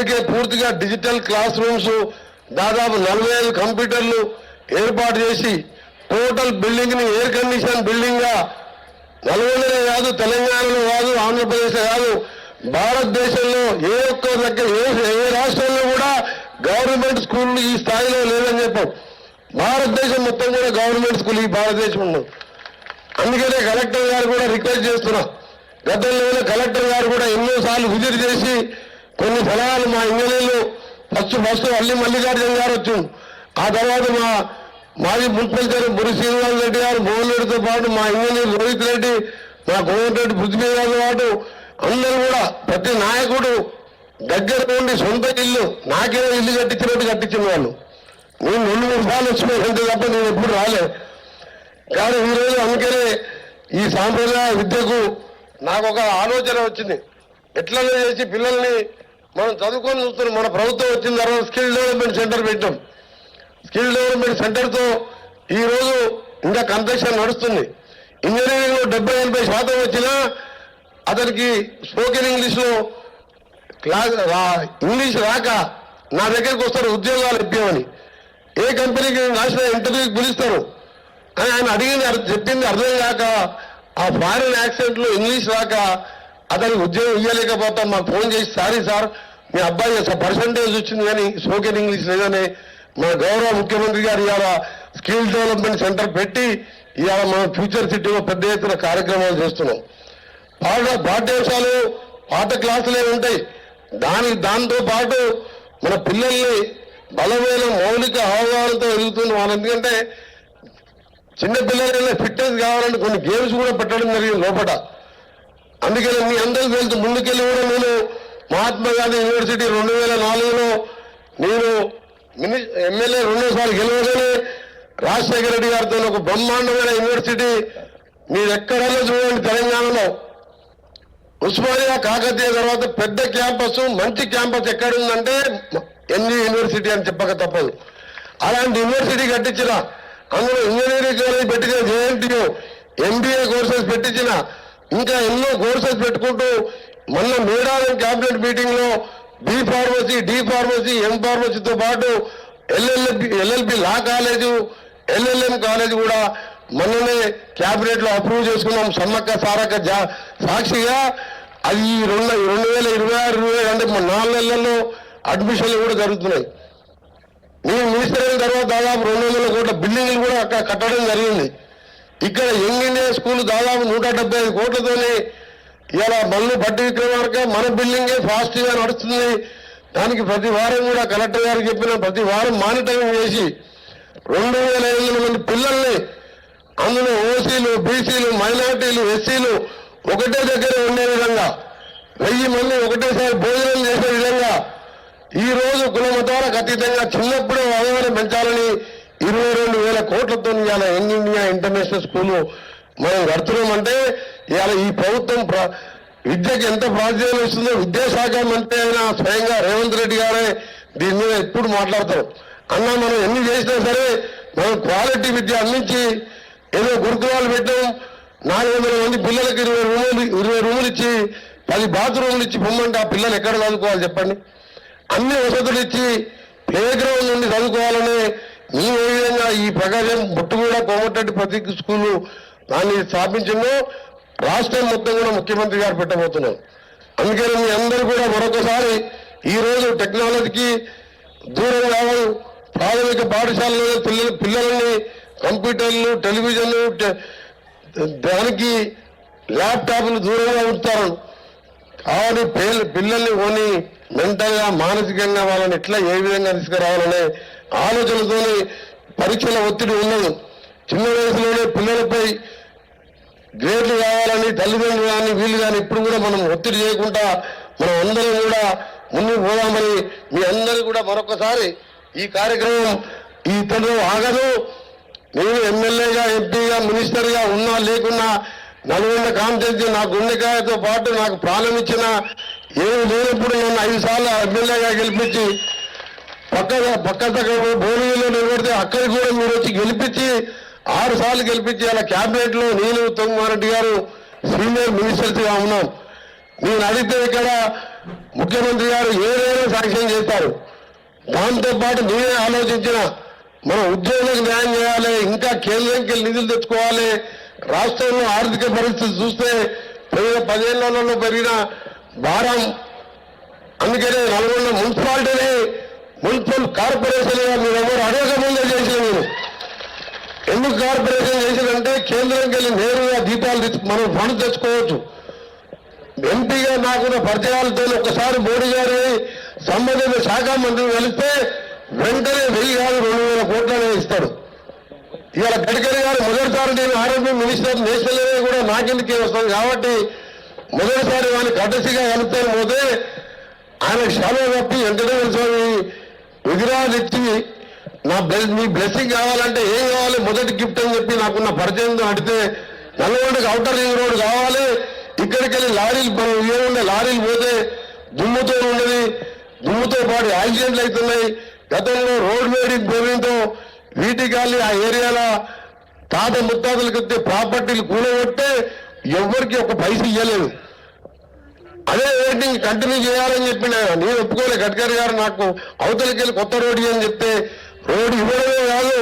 అందుకే పూర్తిగా digital class rooms దాదాపు నలభై ఐదు కంప్యూటర్లు ఏర్పాటు చేసి టోటల్ బిల్డింగ్ని ఎయిర్ కండిషన్ బిల్డింగ్గా నల్గొండలో కాదు తెలంగాణలో కాదు ఆంధ్రప్రదేశ్ కాదు భారతదేశంలో ఏ ఒక్క దగ్గర ఏ రాష్ట్రంలో కూడా గవర్నమెంట్ స్కూళ్ళు ఈ స్థాయిలో లేదని చెప్పాం. భారతదేశం మొత్తం కూడా గవర్నమెంట్ స్కూల్ ఈ భారతదేశం ఉండదు అందుకనే కలెక్టర్ గారు కూడా రిక్వెస్ట్ చేస్తున్నా. గతంలోనే కలెక్టర్ గారు కూడా ఎన్నోసార్లు విజిట్ చేసి కొన్ని ఫలాలు మా ఇంజనీర్లు ఫస్ట్ ఫస్ట్ అల్లి మల్లికార్జున గారు వచ్చింది ఆ తర్వాత మా మాజీ మున్సిపల్ చైర్మన్ బురి శ్రీనివాస్ రెడ్డి గారు మోహన్ రెడ్డితో పాటు మా ఇంజనీర్ రోహిత్ రెడ్డి మా కోమటి రెడ్డి గారితో పాటు అందరూ కూడా ప్రతి నాయకుడు దగ్గర ఉండి సొంత ఇల్లు నాకే ఇల్లు కట్టించినట్టు కట్టించిన వాళ్ళు. నేను రెండు మూడు సార్లు వచ్చిపోయినంతే తప్ప నేను ఎప్పుడు రాలే. కానీ ఈరోజు అందుకనే ఈ సాంప్రదాయ విద్యకు నాకు ఒక ఆలోచన వచ్చింది. ఎట్లనే చేసి పిల్లల్ని మనం చదువుకొని చూస్తున్నాం. మన ప్రభుత్వం వచ్చిన తర్వాత స్కిల్ డెవలప్మెంట్ సెంటర్ పెట్టాం. స్కిల్ డెవలప్మెంట్ సెంటర్తో ఈ రోజు ఇంకా కన్స్ట్రక్షన్ నడుస్తుంది. ఇంజనీరింగ్లో డెబ్బై ఎనభై శాతం వచ్చినా అతనికి స్పోకెన్ ఇంగ్లీష్లో క్లాస్ ఇంగ్లీష్ రాక నా దగ్గరికి వస్తారు ఉద్యోగాలు ఇప్పామని ఏ కంపెనీకి రాసిన ఇంటర్వ్యూకి పిలుస్తారు. అని ఆయన అడిగింది అర్థం- చెప్పింది అర్థం కాక ఆ ఫారిన్ యాక్సెంట్లో ఇంగ్లీష్ రాక అతనికి ఉద్యోగం ఇవ్వలేకపోతాం మాకు ఫోన్ చేసి సారీ సార్ మీ అబ్బాయి పర్సంటేజ్ వచ్చింది కానీ స్పోకెన్ ఇంగ్లీష్ లేదని మన గౌరవ ముఖ్యమంత్రి గారు ఇవాళ స్కిల్ డెవలప్మెంట్ సెంటర్ పెట్టి ఇవాళ మన ఫ్యూచర్ సిటీలో పెద్ద ఎత్తున కార్యక్రమాలు చేస్తున్నాం. పాఠ పాఠ్యాంశాలు పాఠ క్లాసులే ఉంటాయి? దాని దాంతో పాటు మన పిల్లల్ని బలమైన మౌలిక అవగాహనతో ఎదుగుతుంది వాళ్ళు. ఎందుకంటే చిన్నపిల్లలైనా ఫిట్నెస్ కావాలంటే కొన్ని గేమ్స్ కూడా పెట్టడం జరిగింది లోపల. అందుకని మీ అందరికి వెళ్తూ ముందుకెళ్ళి కూడా నేను మహాత్మా గాంధీ యూనివర్సిటీ రెండు వేల నాలుగులో నేను మిని ఎమ్మెల్యే రెండోసారి గెలవగానే రాజశేఖర రెడ్డి గారితో ఒక బ్రహ్మాండమైన యూనివర్సిటీ మీరు ఎక్కడైనా చూడండి తెలంగాణలో. ఉస్మానియా కాకతీయ తర్వాత పెద్ద క్యాంపస్ మంచి క్యాంపస్ ఎక్కడుందంటే ఎన్జీ యూనివర్సిటీ అని చెప్పక తప్పదు. అలాంటి యూనివర్సిటీ కట్టించిన అందులో ఇంజనీరింగ్ కాలేజ్ పెట్టిన జేఎన్టీయూ ఎంబీఏ కోర్సెస్ పెట్టించిన ఇంకా ఎన్నో కోర్సెస్ పెట్టుకుంటూ మొన్న మేడారం క్యాబినెట్ మీటింగ్లో B pharmacy D pharmacy M ఫార్మసీతో పాటు LLB LLB law college LLM college కూడా మొన్ననే క్యాబినెట్లో అప్రూవ్ చేసుకున్నాం. సమ్మక్క సారక్క జా సాక్షిగా అది రెండు రెండు వేల ఇరవై ఆరు ఇరవై అంటే నాలుగు నెలల్లో అడ్మిషన్లు కూడా జరుగుతున్నాయి. నేను మినిస్టర్ అయిన తర్వాత దాదాపు రెండు వందల కోట్ల బిల్డింగ్లు కూడా అక్కడ కట్టడం జరిగింది. ఇక్కడ యంగ్ ఇండియా స్కూల్ దాదాపు నూట డెబ్బై ఐదు కోట్లతోని ఇలా మళ్ళీ బట్టి విక్రమార్క మన బిల్డింగే ఫాస్ట్గా నడుస్తుంది. దానికి ప్రతి వారం కూడా కలెక్టర్ గారు చెప్పిన ప్రతి వారం మానిటరింగ్ చేసి రెండు వేల ఐదు వందల మంది పిల్లల్ని అందులో ఓసీలు బీసీలు మైనార్టీలు ఎస్సీలు ఒకటే దగ్గర ఉండే విధంగా వెయ్యి మంది ఒకటేసారి భోజనం చేసే విధంగా ఈ రోజు కుల మతాలకు అతీతంగా చిన్నప్పుడే అవగాహన పెంచాలని ఇరవై రెండు వేల కోట్లతో ఇవాళ యంగ్ ఇండియా ఇంటర్నేషనల్ స్కూలు మనం కడుతున్నామంటే ఇవాళ ఈ ప్రభుత్వం ప్ర- విద్యకి ఎంత ప్రాధాన్యం ఇస్తుందో విద్యాశాఖ మంత్రి అయిన స్వయంగా రేవంత్ రెడ్డి గారే దీని మీద ఎప్పుడు మాట్లాడతారు. అన్న మనం ఎన్ని చేసినా సరే మనం క్వాలిటీ విద్య అందించి ఏదో గురుకులాలు పెట్టాం. నాలుగు వందల మంది పిల్లలకు ఇరవై రూములు ఇరవై రూములు ఇచ్చి పది బాత్రూములు ఇచ్చి పొమ్మంటే ఆ పిల్లలు ఎక్కడ చదువుకోవాలి చెప్పండి? అన్ని వసతులు ఇచ్చి ప్లే గ్రౌండ్ నుండి చదువుకోవాలని ఈ ఏ విధంగా ఈ ప్రకాశం బుట్టుగూడ కోమటిరెడ్డి పబ్లిక్ స్కూలు దాన్ని స్థాపించడం రాష్ట్రం మొత్తం కూడా ముఖ్యమంత్రి గారు పెట్టబోతున్నాం అందుకని మీ అందరూ కూడా మరొకసారి ఈ రోజు టెక్నాలజీకి దూరం కావాలి ప్రాథమిక పాఠశాలలో పిల్లలు పిల్లల్ని కంప్యూటర్లు టెలివిజన్లు దానికి ల్యాప్టాప్లు దూరంగా ఉంటారు కాబట్టి పిల్లల్ని కొని మెంటల్గా మానసికంగా వాళ్ళని ఎట్లా ఏ విధంగా తీసుకురావాలనే ఆలోచనతోని పరీక్షల ఒత్తిడి ఉన్నది. చిన్న వయసులోనే పిల్లలపై గ్రేడ్లు కావాలని తల్లిదండ్రులు కానీ వీళ్ళు కానీ ఇప్పుడు కూడా మనం ఒత్తిడి చేయకుండా మనం అందరం కూడా ముందుకు పోదామని మీ అందరూ కూడా మరొకసారి ఈ కార్యక్రమం ఈ తను ఆగదు. నేను ఎమ్మెల్యేగా ఎంపీగా మినిస్టర్గా ఉన్నా లేకున్నా నల్గొండ కాన్స్టిట్యూన్సీ నా గుండెకాయతో పాటు నాకు ప్రాణం ఇచ్చిన ఏమి లేనప్పుడు నన్ను ఐదు సార్లు ఎమ్మెల్యేగా గెలిపించి పక్క పక్క పక్క నిలబడితే అక్కడికి కూడా మీరు వచ్చి గెలిపించి ఆరు సార్లు గెలిపించి అలా క్యాబినెట్లో నేను ఉత్తమ్ గారు సీనియర్ మినిస్టర్స్గా ఉన్నాం. నేను అడిగితే ఇక్కడ ముఖ్యమంత్రి గారు ఏదైనా శాంక్షన్ చేస్తారు. దాంతో పాటు నేనే ఆలోచించిన మన ఉద్యోగులకు న్యాయం చేయాలి ఇంకా కేంద్రంకి నిధులు తెచ్చుకోవాలి రాష్ట్రంలో ఆర్థిక పరిస్థితి చూస్తే పోయిన పదేళ్ళలో పెరిగిన భారం. అందుకనే నల్గొండ మున్సిపాలిటీని మున్సిపల్ కార్పొరేషన్గా మీరు ఎవరు అడగకముందే చేసిన మీరు. ఎందుకు కార్పొరేషన్ చేసిందంటే కేంద్రంకి వెళ్ళి నేరుగా దీపాలు మనం ఫండ్ తెచ్చుకోవచ్చు. ఎంపీగా నాకున్న పరిచయాలతో ఒకసారి మోడీ గారి సంబంధిత శాఖ మంత్రి వెళితే వెంటనే వెయ్యి కాదు రెండు వేల కోట్లనే ఇస్తాడు. ఇవాళ గడ్కరీ గారు మొదటిసారి నేను ఆరోగ్య మినిస్టర్ నేషనల్ హైవే కూడా నాకెందుకే వస్తాను కాబట్టి మొదటిసారి వాడిని కట్టసిగా కలుపుతాను పోతే ఆయన శాలో తప్పి వెంకటేశ్వర స్వామి విగ్రహాలు ఇచ్చి నా బ్లెస్ మీ బ్లెస్సింగ్ కావాలంటే ఏం కావాలి? మొదటి గిఫ్ట్ అని చెప్పి నాకున్న పరిచయంతో అడితే నల్గొండకి అవుటర్ రింగ్ రోడ్ కావాలి. ఇక్కడికి వెళ్ళి లారీలు ఏముండే లారీలు పోతే దుమ్ముతో ఉన్నది దుమ్ముతో పాటు యాక్సిడెంట్లు అవుతున్నాయి. గతంలో రోడ్ వేడింగ్ పేరుతో వీటికి వెళ్ళి ఆ ఏరియాలో తాత ముత్తాతలకు ఇస్తే ప్రాపర్టీలు కూలగొట్టే ఎవరికి ఒక పైసలు ఇవ్వలేదు అదే ఓటింగ్ కంటిన్యూ చేయాలని చెప్పిన నేను ఒప్పుకోలే గడ్కరీ గారు నాకు అవతలికి వెళ్ళి కొత్త రోడ్డు అని చెప్తే రోడ్డు ఇవ్వడమే కాదు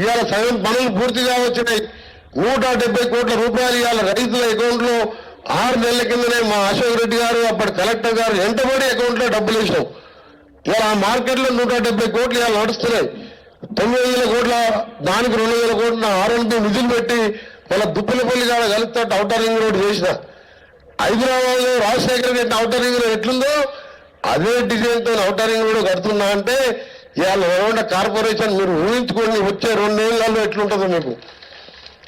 ఇవాళ సగం పనులు పూర్తిగా వచ్చినాయి. నూట డెబ్బై కోట్ల రూపాయలు ఇవాళ రైతుల అకౌంట్లో ఆరు నెలల కిందనే మా అశోక్ రెడ్డి గారు అప్పటి కలెక్టర్ గారు ఎంతబడి అకౌంట్లో డబ్బులు వేసాం ఇవాళ ఆ మార్కెట్లో నూట డెబ్బై కోట్లు ఇవాళ నడుస్తున్నాయి. తొమ్మిది వేల కోట్ల దానికి రెండు వేల కోట్ల ఆర్ఎన్పి నిధులు పెట్టి వాళ్ళ దుప్పులపల్లి కాడ కలుపుతాడు అవుటర్ రింగ్ రోడ్ చేసినా. హైదరాబాద్లో రాజశేఖర్ రెడ్డి అవుటర్ రింగ్ ఎట్లుందో అదే డిజైన్తో అవుటర్ రింగ్ కడుతున్నా అంటే ఇవాళ నల్గొండ కార్పొరేషన్ మీరు ఊహించుకోండి వచ్చే రెండేళ్ళలో ఎట్లుంటుందో మీకు.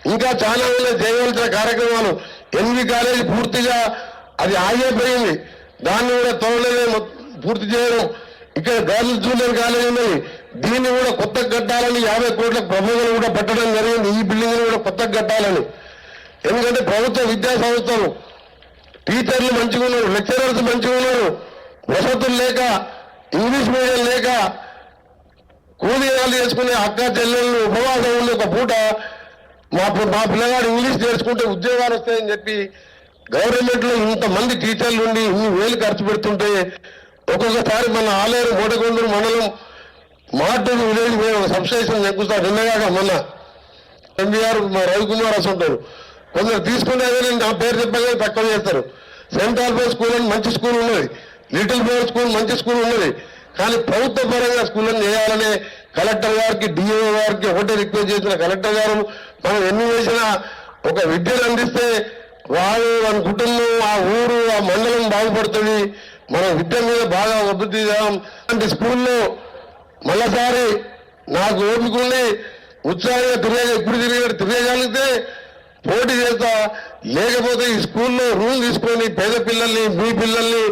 ఇంకా చాలా ఉన్నాయి చేయవలసిన కార్యక్రమాలు. ఎనిమిది కాలేజీ పూర్తిగా అది ఆగిపోయింది. దాన్ని కూడా త్వరలోనే పూర్తి చేయడం. ఇక్కడ గర్ల్స్ జూనియర్ కాలేజీ ఉన్నది. దీన్ని కూడా కొత్తగా కట్టాలని యాభై కోట్ల ప్రభుత్వం కూడా పెట్టడం జరిగింది. ఈ బిల్డింగ్ కూడా కొత్తగా కట్టాలని. ఎందుకంటే ప్రభుత్వ విద్యా సంస్థలు టీచర్లు మంచిగా ఉన్నారు లెక్చరర్స్ మంచిగా ఉన్నారు వసతులు లేక ఇంగ్లీష్ మీడియం లేక కూలీనాలు చేసుకునే అక్క చెల్లెళ్ళు ఉపవాసం ఉండే ఒక పూట మా మా పిల్లగాడు ఇంగ్లీష్ నేర్చుకుంటే ఉద్యోగాలు వస్తాయని చెప్పి గవర్నమెంట్లో ఇంతమంది టీచర్లు ఉండి ఇన్ని వేలు ఖర్చు పెడుతుంటే ఒక్కొక్కసారి మన ఆలేరు మూటకొండూరు మండలం మాటూరు విలేజ్ మీద ఒక సబ్స్టేషన్ ఎక్కుతా నిన్నగాక మొన్న. ఎంబీఆర్ మా రవికుమార్ అసంటారు కొందరు తీసుకునే నా పేరు చెప్పగానే తక్కువ చేస్తారు. సెంట్ ఆల్ఫర్ స్కూల్ అని మంచి స్కూల్ ఉన్నది. లిటిల్ బోర్ స్కూల్ మంచి స్కూల్ ఉన్నది. కానీ ప్రభుత్వ పరంగా స్కూళ్ళని చేయాలనే కలెక్టర్ గారికి డిఓ గారికి ఒకటే రిక్వెస్ట్ చేసిన కలెక్టర్ గారు మనం ఎన్ని వేసినా ఒక విద్యను అందిస్తే వారు మన కుటుంబం ఆ ఊరు ఆ మండలం బాగుపడుతుంది. మనం విద్య మీద బాగా అభివృద్ధి అంటే స్కూల్లో మళ్ళసారి నాకు ఓపిక ఉండి ఉత్సాహంగా తిరిగే ఇప్పుడు తిరిగాడు తిరగగలిగితే పోటీ చేస్తా. లేకపోతే ఈ స్కూల్లో రూల్ తీసుకొని పేద పిల్లల్ని మీ పిల్లల్ని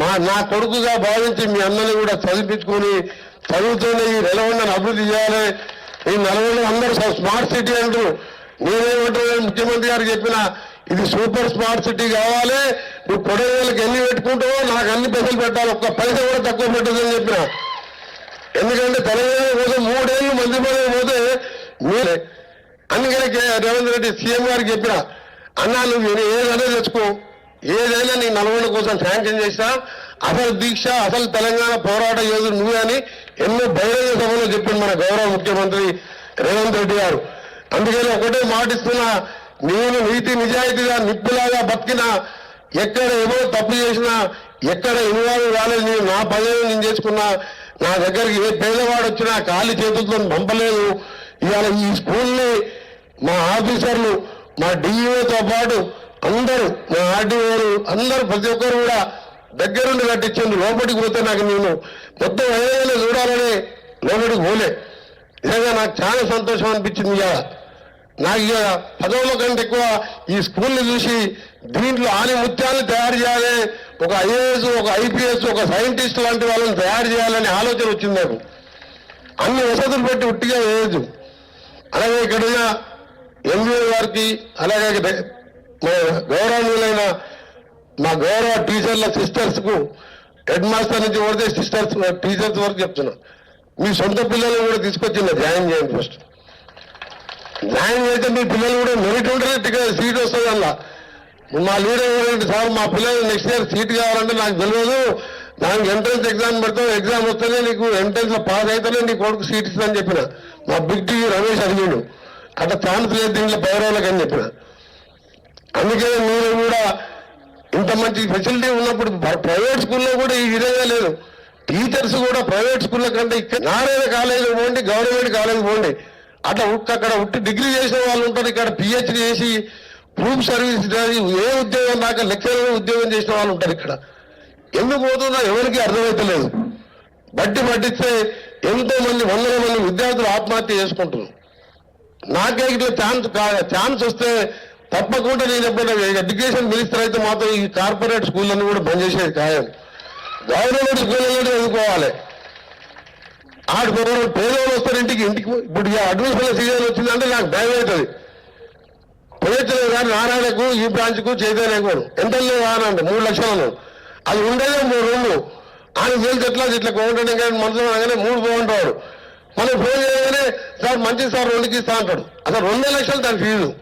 మా నా కొడుకుగా భావించి మీ అందరినీ కూడా చదివించుకొని చదువుతూనే ఈ నెలవండని అభివృద్ధి చేయాలి. ఈ నల్గొండ అందరూ స్మార్ట్ సిటీ అంటారు. నేనేమంటారు ముఖ్యమంత్రి గారు చెప్పిన ఇది సూపర్ స్మార్ట్ సిటీ కావాలి. నువ్వు కొడవేళ్ళకి ఎన్ని పెట్టుకుంటావో నాకు అన్ని పైసలు పెట్టాలి. ఒక్క పైస కూడా తక్కువ పెట్టదని చెప్పిన. ఎందుకంటే తెలంగాణ కోసం మూడేళ్ళు మంది పోతే మీరే అందుకనే రేవంత్ రెడ్డి సీఎం గారికి చెప్పిన అన్నా నువ్వు ఏదైనా తెచ్చుకో. ఏదైనా నీ నల్గొండ కోసం శాంక్షన్ చేసినా అసలు దీక్ష అసలు తెలంగాణ పోరాట యోధుడు నువ్వే అని ఎన్నో బహిరంగ సభలో చెప్పింది మన గౌరవ ముఖ్యమంత్రి రేవంత్ రెడ్డి గారు. అందుకని ఒకటే మాటిస్తున్నా నేను నీతి నిజాయితీగా నిప్పులాగా బతికినా ఎక్కడ ఏమో తప్పు చేసినా ఎక్కడ ఇన్వాల్వ్ కాలేదు నేను నా పదవి నేను చేసుకున్నా నా దగ్గరికి ఏ పేదవాడు వచ్చినా ఖాళీ చేతులతో పంపలేదు. ఇవాళ ఈ స్కూల్ని మా ఆఫీసర్లు మా డిఈఓతో పాటు అందరూ మా ఆర్డీఓలు అందరూ ప్రతి ఒక్కరు కూడా దగ్గరుండి కట్టించింది. లోపలికి పోతే నాకు నేను మొత్తం ఏదైనా చూడాలని లోపలికి పోలే. నిజంగా నాకు చాలా సంతోషం అనిపించింది ఇక నాకు ఇక పదవుల కంటే ఎక్కువ ఈ స్కూల్ని చూసి దీంట్లో ఆని ముత్యాలను తయారు చేయాలి ఒక ఐఏఎస్ ఒక ఐపీఎస్ ఒక సైంటిస్ట్ లాంటి వాళ్ళని తయారు చేయాలనే ఆలోచన వచ్చింది నాకు. అన్ని వసతులు పెట్టి ఉట్టిగా వేయదు అలాగే ఇక్కడ ఎంబీఏ గారికి అలాగే గౌరవనీయులైన మా గౌరవ టీచర్ల సిస్టర్స్కు హెడ్ మాస్టర్ నుంచి వరకే సిస్టర్స్ టీచర్స్ వరకు చెప్తున్నా. మీ సొంత పిల్లలు కూడా తీసుకొచ్చింది? జాయిన్ చేయండి ఫస్ట్. జాయిన్ చేస్తే మీ పిల్లలు కూడా మెరిట్ ఉంటే సీట్ వస్తుంది అలా. మా లీడర్ సార్ మా పిల్లలు నెక్స్ట్ ఇయర్ సీట్ కావాలంటే నాకు తెలియదు. దానికి ఎంట్రన్స్ ఎగ్జామ్ పెడతాం ఎగ్జామ్ వస్తేనే నీకు ఎంట్రన్స్లో పాస్ అయితేనే నీ కొడుకు సీట్ ఇస్తుందని చెప్పిన. మా బిగ్ టీవీ రమేష్ అడిగాడు. అట్లా ఛాన్స్ లేదు దీంట్లో పౌరవులకు అని చెప్పిన. అందుకే మీరు కూడా ఇంత మంచి ఫెసిలిటీ ఉన్నప్పుడు ప్రైవేట్ స్కూల్లో కూడా ఈ విధంగా లేదు. టీచర్స్ కూడా ప్రైవేట్ స్కూళ్ళ కంటే నారాయణ కాలేజీ పోండి గవర్నమెంట్ కాలేజీ పోండి. అట్లా ఉట్టి అక్కడ ఉట్టి డిగ్రీ చేసిన వాళ్ళు ఉంటారు ఇక్కడ పిహెచ్డి చేసి ప్రూఫ్ సర్వీస్ ఏ ఉద్యోగం దాకా లెక్చరర్ ఉద్యోగం చేసిన వాళ్ళు ఉంటారు ఇక్కడ. ఎందుకు పోతుందో ఎవరికి అర్థమవుతలేదు బట్టి పట్టిస్తే ఎంతో మంది వందల మంది విద్యార్థులు ఆత్మహత్య చేసుకుంటున్నారు. నాకే ఇట్లా ఛాన్స్ కా- ఛాన్స్ వస్తే తప్పకుండా నేను ఎప్పుడైనా ఎడ్యుకేషన్ మినిస్టర్ అయితే మాత్రం ఈ కార్పొరేట్ స్కూళ్ళని కూడా బంద్ చేసేది ఖాయం గవర్నమెంట్ స్కూళ్ళలో చదువుకోవాలి. ఆడు పేదవాళ్ళు పేదవాళ్ళు వస్తారు ఇంటికి ఇంటికి ఇప్పుడు ఈ అడ్మిషన్ సీజన్ వచ్చిందంటే నాకు భయం అవుతుంది. పోయొచ్చలేదు కానీ నారాయణకు ఈ బ్రాంచ్కు చైతన్యకు ఎంత కానండి మూడు లక్షలను అది ఉండేదే మూడు రూమ్లు. ఆయన తెలిసి ఎట్లా ఇట్లా కోమంటే కానీ మనసులో అనగానే మూడు బాగుంటాడు మనం ఫోన్ చేయగానే సార్ మంచి సార్ రెండుకి ఇస్తా అంటాడు. అసలు రెండే లక్షలు దాని ఫీజు.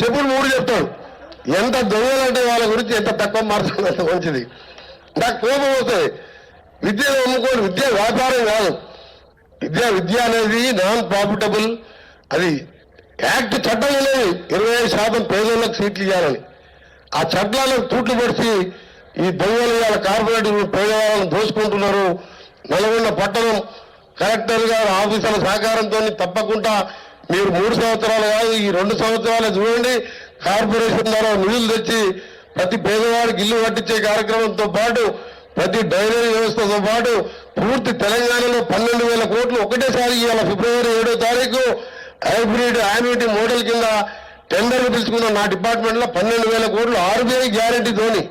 చెప్పుడు మూడు చెప్తాడు. ఎంత దొంగలంటే వాళ్ళ గురించి ఎంత తక్కువ మారుతుంది అంత మంచిది. నాకు కోపం వస్తుంది విద్యను అమ్ముకోండి విద్య వ్యాపారం కాదు. విద్య విద్య అనేది నాన్ ప్రాఫిటబుల్ అది యాక్ట్ చట్టం అనేది ఇరవై ఐదు శాతం పేదోళ్ళకి సీట్లు ఇవ్వాలని. ఆ చట్టాలను తూట్లు పడిచి ఈ దొంగలు వాళ్ళ కార్పొరేట్ పేదవాళ్ళని దోచుకుంటున్నారు. నల్గొండ పట్టణం కలెక్టర్ గారు ఆఫీసర్ల సహకారంతో తప్పకుండా మీరు మూడు సంవత్సరాలు కాదు ఈ రెండు సంవత్సరాలు చూడండి. కార్పొరేషన్ ద్వారా నిధులు తెచ్చి ప్రతి పేదవాడికి ఇల్లు కట్టించే కార్యక్రమంతో పాటు ప్రతి డైరీ వ్యవస్థతో పాటు పూర్తి తెలంగాణలో పన్నెండు వేల కోట్లు ఒకటేసారి ఇవాళ ఫిబ్రవరి ఏడో తారీఖు హైబ్రిడ్ యాన్యుటీ మోడల్ కింద టెండర్లు పిలుచుకున్న నా డిపార్ట్మెంట్లో పన్నెండు వేల కోట్లు ఆర్బీఐ గ్యారంటీతోని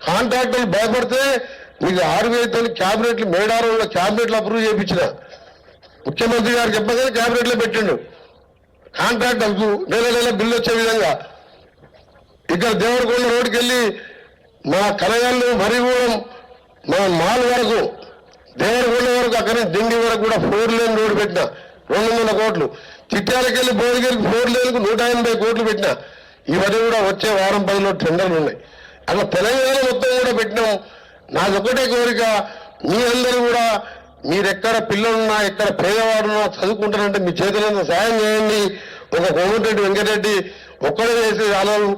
కాంట్రాక్టర్లు భయపడితే మీకు ఆర్బీఐతో క్యాబినెట్లు మేడారంలో క్యాబినెట్లు అప్రూవ్ చేయించిన. ముఖ్యమంత్రి గారు చెప్పగానే క్యాబినెట్లో పెట్టిండు. కాంట్రాక్ట్ అవుతూ నెల నెల బిల్లు వచ్చే విధంగా. ఇక్కడ దేవరకొండ రోడ్డుకి వెళ్ళి మా కనగల్లు మరిగూడెం మా మాల్ వరకు దేవరకొండ వరకు అక్కడ దిండి వరకు కూడా ఫోర్ లేన్ రోడ్డు పెట్టిన. రెండు వందల కోట్లు. చిట్యాలకి వెళ్ళి భువనగిరికి ఫోర్ లేన్కు నూట ఎనభై కోట్లు పెట్టిన. ఇవన్నీ కూడా వచ్చే వారం పదిలో టెండర్లు ఉన్నాయి. అట్లా తెలంగాణ మొత్తం కూడా పెట్టినాం. నాదొకటే కోరిక. మీ అందరూ కూడా మీరెక్కడ పిల్లలున్నా ఎక్కడ పేదవాడున్నా చదువుకుంటారంటే మీ చేతులంతా సాయం చేయండి. ఒక కోమటిరెడ్డి వెంకటరెడ్డి ఒక్కడే చేసే ఆలోచన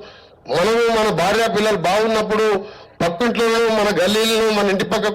మనము మన భార్య పిల్లలు బాగున్నప్పుడు పక్కింట్లోనూ మన గల్లీలను మన ఇంటి పక్క